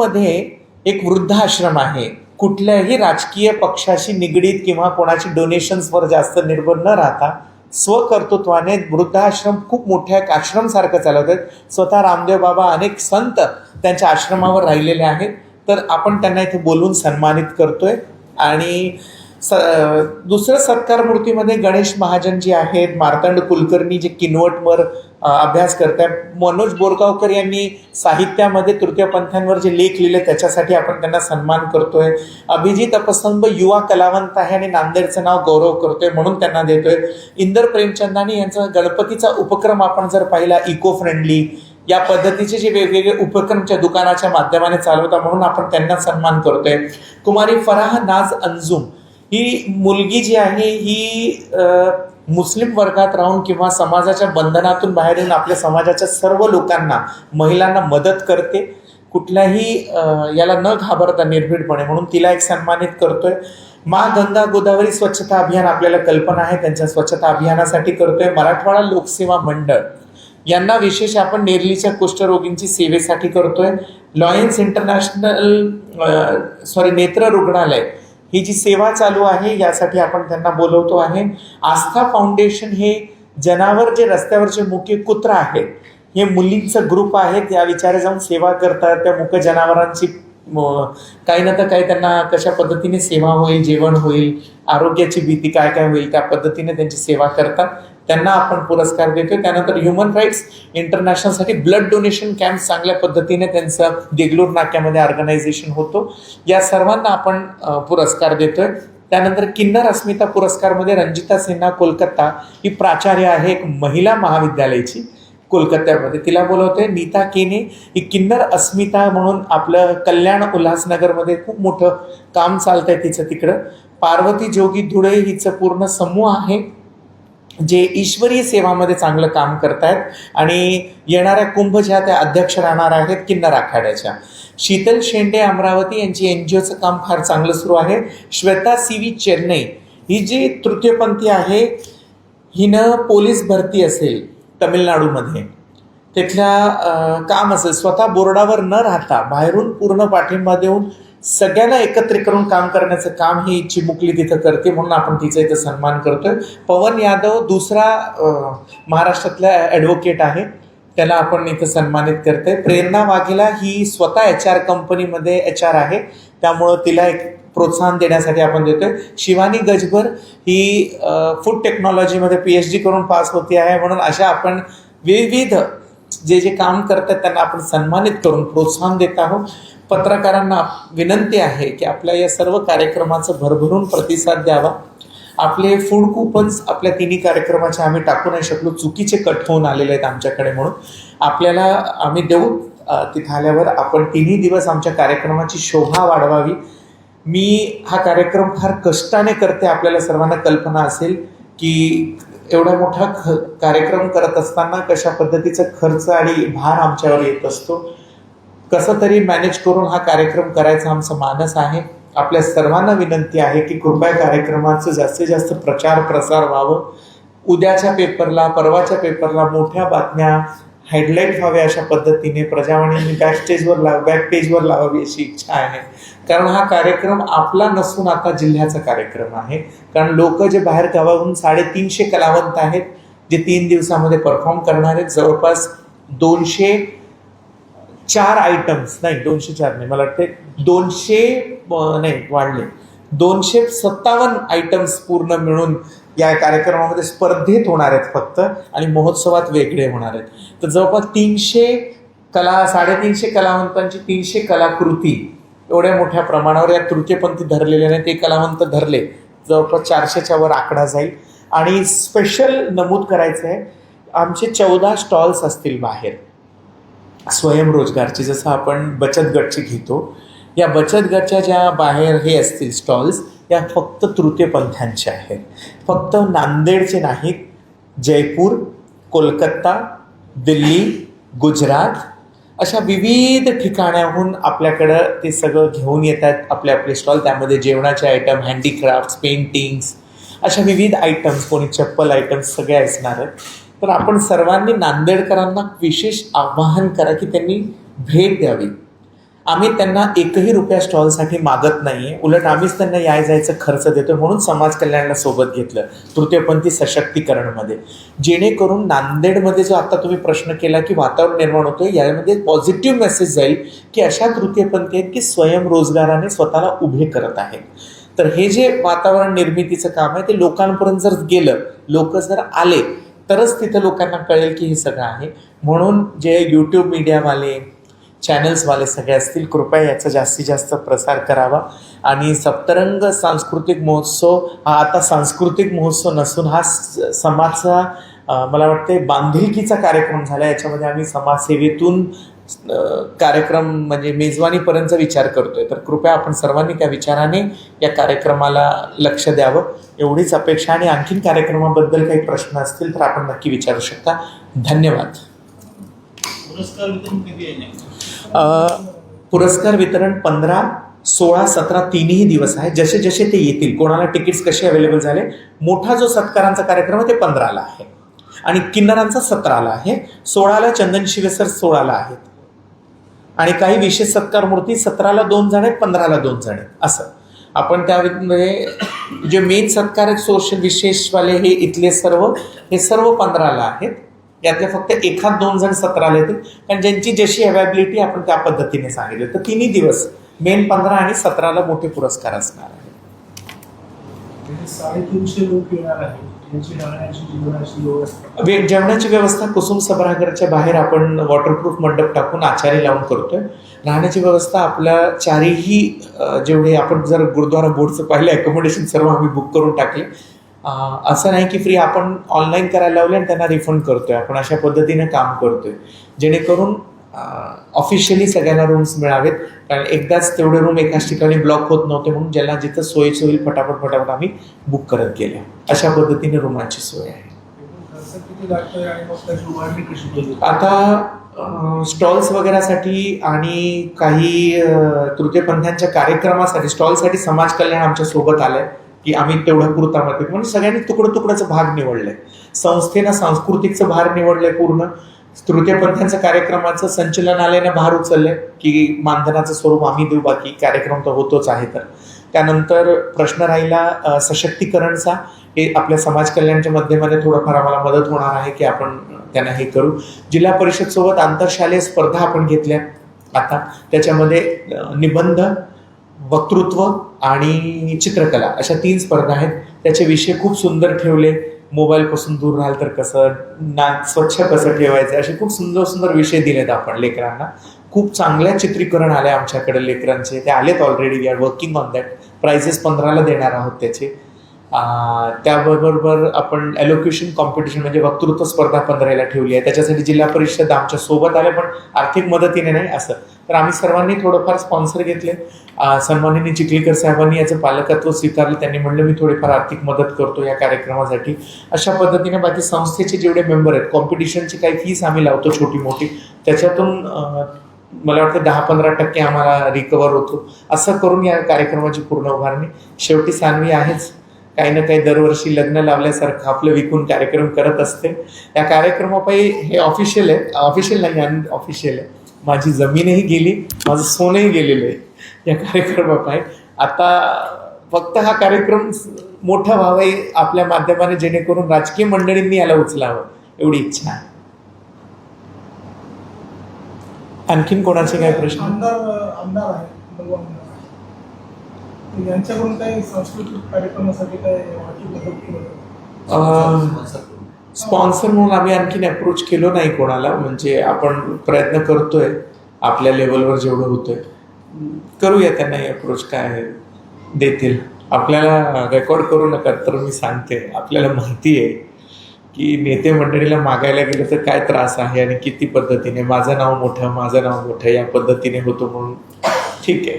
मध्ये एक वृद्धाश्रम आहे. कुठल्याही राजकीय पक्षाशी निगडीत किंवा कोणाची डोनेशन्सवर जास्त निर्भर न राहता स्वकर्तृत्वाने वृद्धाश्रम खूप मोठ्या एक आश्रमसारखं चालवतात. स्वतः रामदेव बाबा अनेक संत त्यांच्या आश्रमावर राहिलेले आहेत. तर आपण त्यांना इथे बोलून सन्मानित करतोय. आणि स दुसरं सत्कार मूर्तीमध्ये गणेश महाजन जी आहेत मार्तंड कुलकर्णी जे किनवटवर अभ्यास करतात मनोज बोरगावकर यांनी साहित्यामध्ये तृतीयपंथांवर जे लेख लिहिले त्याच्यासाठी आपण त्यांना सन्मान करतोय. अभिजित अपस्तंभ युवा कलावंत आहे आणि नांदेडचं नाव गौरव करतोय म्हणून त्यांना देतोय. इंदर प्रेमचंदानी यांचा गणपतीचा उपक्रम आपण जर पाहिला इको फ्रेंडली या पद्धतीचे जे वेगवेगळे उपक्रमच्या दुकानाच्या माध्यमाने चालवता म्हणून आपण त्यांना सन्मान करतोय. कुमारी फराह नाज अंजुम ही मुलगी जी आहे ही मुस्लिम वर्गात राहून किंवा समाजाच्या बंधनातून बाहेर येऊन आपल्या समाजाच्या सर्व लोकांना महिलांना मदत करते. कुठल्याही याला न घाबरता निर्भीडपणे म्हणून तिला एक सन्मानित करतोय. मा गंगा गोदावरी स्वच्छता अभियान आपल्याला कल्पना आहे त्यांच्या स्वच्छता अभियानासाठी करतोय. मराठवाडा लोकसेवा मंडळ यांना विशेष आपण नेरलीच्या कुष्ठरोगींची सेवेसाठी करतोय. लॉयन्स इंटरनॅशनल सॉरी नेत्र रुग्णालय ही जी सेवा चालू आहे यासाठी आपण त्यांना बोलवतो आहे. आस्था फाउंडेशन हे जनावर जे रस्त्यावरचे मुके कुत्रा आहेत हे मुलींचं ग्रुप आहे त्या विचारे जाऊन सेवा करतात. त्या मुक जनावरांची काही ना तर काही त्यांना कशा पद्धतीने सेवा होईल जेवण होईल आरोग्याची भीती काय काय होईल त्या पद्धतीने त्यांची सेवा करतात. त्यांना आपण पुरस्कार देतोय. त्यानंतर ह्युमन राईट्स इंटरनॅशनलसाठी ब्लड डोनेशन कॅम्प चांगल्या पद्धतीने त्यांचं देगलूर नाक्यामध्ये ऑर्गनायझेशन होतो. या सर्वांना आपण पुरस्कार देतोय. त्यानंतर किन्नर अस्मिता पुरस्कारमध्ये रंजिता सिन्हा कोलकाता ही प्राचार्य आहे एक महिला महाविद्यालयाची कोलकात्यामध्ये. तिला बोलवते नीता केने ही किन्नर अस्मिता म्हणून आपलं कल्याण उल्हासनगरमध्ये खूप मोठं काम चालतंय तिचं तिकडं. पार्वती जोगी धुळे हिचं पूर्ण समूह आहे. जे ईश्वरीय सेवामध्ये चांगलं काम करतायत आणि येणाऱ्या कुंभ ज्या त्या अध्यक्ष राहणार आहेत किन्नर आखाड्याच्या. शीतल शेंडे अमरावती यांची एन जी ओचं काम फार चांगलं सुरू आहे. श्वेता सी व्ही चेन्नई ही जी तृतीयपंथी आहे हिनं पोलीस भरती असेल तमिळनाडूमध्ये. तिथल्या काम असेल. स्वतः बोर्डावर न राहता बाहेरून पूर्ण पाठिंबा देऊन सगळ्यांना एकत्रित करून काम करण्याचं काम ही चिमुकली तिथं करते म्हणून आपण तिचा इथं सन्मान करतोय. पवन यादव दुसरा महाराष्ट्रातला ॲडव्होकेट आहे. त्याला आपण इथं सन्मानित करतोय. प्रेरणा वाघेला ही स्वतः एच आर कंपनीमध्ये एच आर आहे. त्यामुळं तिला एक प्रोत्साहन देण्यासाठी आपण देतोय. शिवानी गजबर ही फूड टेक्नॉलॉजीमध्ये पी एच डी करून पास होती आहे म्हणून अशा आपण विविध जे जे काम करतात त्यांना आपण सन्मानित करून प्रोत्साहन देत आहोत. पत्रकारांना विनंती आहे की आपल्या या सर्व कार्यक्रमाचं भरभरून प्रतिसाद द्यावा. आपले फूड कुपन्स आपल्या तिन्ही कार्यक्रमाचे आम्ही टाकू नाही शकलो. चुकीचे कट होऊन आलेले आहेत आमच्याकडे म्हणून. आपल्याला आम्ही देऊ. तिथं आल्यावर आपण तिन्ही दिवस आमच्या कार्यक्रमाची शोभा वाढवावी. मी हा कार्यक्रम फार कष्टाने करते आपल्याला सर्वांना कल्पना असेल की एवढा मोठा ख कार्यक्रम करत असताना कशा पद्धतीचा खर्च आणि भार आमच्यावर येत असतो. कसं तरी मॅनेज करून हा कार्यक्रम करायचा आमचा मानस आहे. आपल्या सर्वांना विनंती आहे की कृपया कार्यक्रमाचं जास्तीत जास्त प्रचार प्रसार व्हावं. उद्याच्या पेपरला परवाच्या पेपरला मोठ्या बातम्या हेडलाईट व्हाव्या अशा पद्धतीने प्रजावाणीने बॅक स्टेजवर लाव बॅक पेजवर लावावी अशी इच्छा आहे. कारण हा कार्यक्रम आपला नसून आता जिल्ह्याचा कार्यक्रम आहे. कारण लोक जे बाहेर गावाहून साडेतीनशे कलावंत आहेत जे तीन दिवसामध्ये परफॉर्म करणार आहेत जवळपास दोनशे चार आयटम्स नाही दोनशे चार नाही मला वाटते दोनशे नाही वाढले. दोनशे सत्तावन्न आयटम्स पूर्ण मिळून या कार्यक्रमामध्ये स्पर्धेत होणार आहेत फक्त आणि महोत्सवात वेगळे होणार आहेत. तर जवळपास तीनशे कला साडेतीनशे कलावंतांची तीनशे कलाकृती एवढ्या मोठ्या प्रमाणावर या तृतीयपंथी धरलेल्या नाही ते कलावंत धरले जवळपास चारशेच्या वर आकडा जाईल. आणि स्पेशल नमूद करायचं आहे आमचे चौदा स्टॉल्स असतील बाहेर. स्वयंरोजगारची जसं आपण बचत गटची घेतो या बचत गटच्या ज्या बाहेर हे असतील स्टॉल्स या फक्त तृतीयपंथ्यांच्या आहेत. फक्त नांदेडचे नाहीत जयपूर कोलकाता दिल्ली गुजरात अशा विविध ठिकाणाहून आपल्याकडं ते सगळं घेऊन येतात आपले आपले स्टॉल. त्यामध्ये जेवणाचे आयटम हँडीक्राफ्ट्स पेंटिंग्स अशा विविध आयटम्स कोणी चप्पल आयटम्स सगळे असणार. आहेत तर आपण सर्वांनी नांदेडकरांना विशेष आवाहन करा की त्यांनी भेट द्यावी. आम्ही त्यांना एकही रुपया स्टॉलसाठी मागत नाही आहे उलट आम्हीच त्यांना याय जायचं खर्च देतो म्हणून समाज कल्याणाला सोबत घेतलं. तृतीयपंथी सशक्तीकरणमध्ये. जेणेकरून नांदेडमध्ये जो आता तुम्ही प्रश्न केला की वातावरण निर्माण होतो यामध्ये पॉझिटिव्ह मेसेज जाईल की अशा तृतीयपंथी आहेत की स्वयंरोजगाराने स्वतःला उभे करत आहेत. तर हे जे वातावरण निर्मितीचं काम आहे ते लोकांपर्यंत जर गेलं लोक जर आले तरच तिथं लोकांना कळेल की हे सगळं आहे. म्हणून जे यूट्यूब मीडियावाले चॅनल्सवाले सगळे असतील कृपया याचा जास्तीत जास्त प्रसार करावा. आणि सप्तरंग सांस्कृतिक महोत्सव हा आता सांस्कृतिक महोत्सव नसून हा स- समाजचा मला वाटते बांधिलकीचा कार्यक्रम झाला. याच्यामध्ये आम्ही समाजसेवेतून कार्यक्रम म्हणजे मेजवानीपर्यंतचा विचार करतोय. तर कृपया आपण सर्वांनी त्या विचाराने या कार्यक्रमाला लक्ष द्यावं. एवढीच अपेक्षा आणि आणखीन कार्यक्रमाबद्दल काही प्रश्न असतील तर आपण नक्की विचारू शकता. धन्यवाद. वितरण पुरस्कार वितरण पंधरा सोळा सतरा तिन्ही दिवस आहे. जसे जसे ते येतील कोणाला तिकीट्स कसे अवेलेबल झाले मोठा जो सत्कारांचा कार्यक्रम आहे ते पंधराला आहे. आणि किन्नरांचा सतराला आहे. सोळाला चंदन शिवेसर सोळाला आहेत. आणि काही विशेष सत्कार मूर्ती सतराला दोन जण आहेत पंधराला दोन जण आहेत. असं. आपण त्यामध्ये जे मेन सत्कार आहेत सोशल विशेषवाले हे इथले सर्व हे सर्व पंधराला आहेत. यातले फक्त एखाद दोन जण सतराला येतील. कारण ज्यांची जशी अवेबिलिटी आपण त्या पद्धतीने सांगितली. तर तिन्ही दिवस मेन पंधरा आणि सतराला मोठे पुरस्कार असणार आहेत. म्हणजे साडेतीनशे लोक येणार आहेत. वे- जेवणाची व्यवस्था कुसुम सभागृहाच्या बाहेर आपण वॉटरप्रूफ मंडप टाकून आचारी लावून करतोय. राहण्याची व्यवस्था आपल्या चारीही जेवढे आपण जर गुरुद्वारा बोर्डचं पाहिलं अकोमोडेशन सर्व आम्ही बुक करून टाकले. असं नाही की फ्री आपण ऑनलाईन करायला लावले आणि त्यांना रिफंड करतोय. आपण अशा पद्धतीने काम करतोय. जेणेकरून ऑफिशियली सगळ्यांना रूम्स मिळावेत. कारण एकदाच तेवढे रूम एकाच ठिकाणी ब्लॉक होत नव्हते म्हणून ज्यांना जिथं सोयीच होईल फटाफट फटाफट आम्ही बुक करत गेलो अशा पद्धतीने रूमांची सोय आहे. आणि आता स्टॉल्स वगैरेसाठी आणि काही तृतीयपंथांच्या कार्यक्रमासाठी स्टॉलसाठी समाज कल्याण आमच्यासोबत आलंय की आम्ही तेवढ्या पुरतामध्ये म्हणजे सगळ्यांनी तुकडं तुकड्याचं भाग निवडलंय. संस्थेनं सांस्कृतिकचं भार निवडलंय पूर्ण. तृतीयपंथांचं कार्यक्रमाचं संचलनालयानं भार उचललंय की मानधनाचं स्वरूप आम्ही देऊ बाकी कार्यक्रम तर होतोच आहे तर. त्यानंतर प्रश्न राहिला सशक्तीकरणचा. हे आपल्या समाज कल्याणच्या माध्यमाने थोडंफार आम्हाला मदत होणार आहे की आपण त्यांना हे करू. जिल्हा परिषदसोबत आंतरशालेय स्पर्धा आपण घेतल्या आता. त्याच्यामध्ये निबंध वक्तृत्व आणि चित्रकला अशा तीन स्पर्धा आहेत. त्याचे विषय खूप सुंदर ठेवले. मोबाईलपासून दूर राहाल तर कसं? ना स्वच्छ कसं ठेवायचं? असे खूप सुंदर सुंदर विषय दिलेत आपण लेकरांना. खूप चांगल्या चित्रीकरण आले आमच्याकडे लेकरांचे. ते आलेत already we are working on that prizes पंधराला देणार आहोत त्याचे. त्याबरोबर आपण एलोक्युशन कॉम्पिटिशन म्हणजे वक्तृत्व स्पर्धा पंधराला ठेवली आहे. त्याच्यासाठी जिल्हा परिषद आमच्यासोबत आल्या पण आर्थिक मदतीने नाही असं. तर आम्ही सर्वांनी थोडंफार स्पॉन्सर घेतले. आ, सन्माननीय चिखलीकर साहेबांनी याचं पालकत्व स्वीकारलं. त्यांनी म्हणलं मी थोडीफार आर्थिक मदत करतो या कार्यक्रमासाठी. अशा पद्धतीने बाकी संस्थेचे जेवढे मेंबर आहेत कॉम्पिटिशनची काही फीस आम्ही लावतो छोटी मोठी त्याच्यातून मला वाटतं दहा पंधरा टक्के आम्हाला रिकवर होतो. असं करून या कार्यक्रमाची पूर्ण उभारणी. शेवटी सानवी आहेच. काही ना काही दरवर्षी लग्न लावल्यासारखं आपलं विकून कार्यक्रम करत असते. या कार्यक्रमापायी हे ऑफिशियल आहे. ऑफिशियल नाही अन ऑफिशियल आहे. माझी जमीनही गेली माझं सोनंही गेलेलं आहे या कार्यक्रमापायी. आता फक्त हा कार्यक्रम मोठा व्हावा आपल्या माध्यमाने जेणेकरून राजकीय मंडळींनी याला उचलावं एवढी इच्छा आहे. आणखीन कोणाचे काय प्रश्न? आमदार आमदार आहे भगवान आमदार आहेत. तर यांच्याकडून काही सांस्कृतिक कार्यक्रमासाठी काय स्पॉन्सर म्हणून आम्ही आणखीन अप्रोच केलो नाही कोणाला. म्हणजे आपण प्रयत्न करतोय आपल्या लेवलवर जेवढं होतंय. करूया त्यांना अप्रोच काय देतील. आपल्याला रेकॉर्ड करू नका तर मी सांगते. आपल्याला माहिती आहे की नेते मंडळीला मागायला गेलं तर काय त्रास आहे आणि किती पद्धतीने. माझं नाव मोठं माझं नाव मोठं या पद्धतीने होतो म्हणून. ठीक आहे.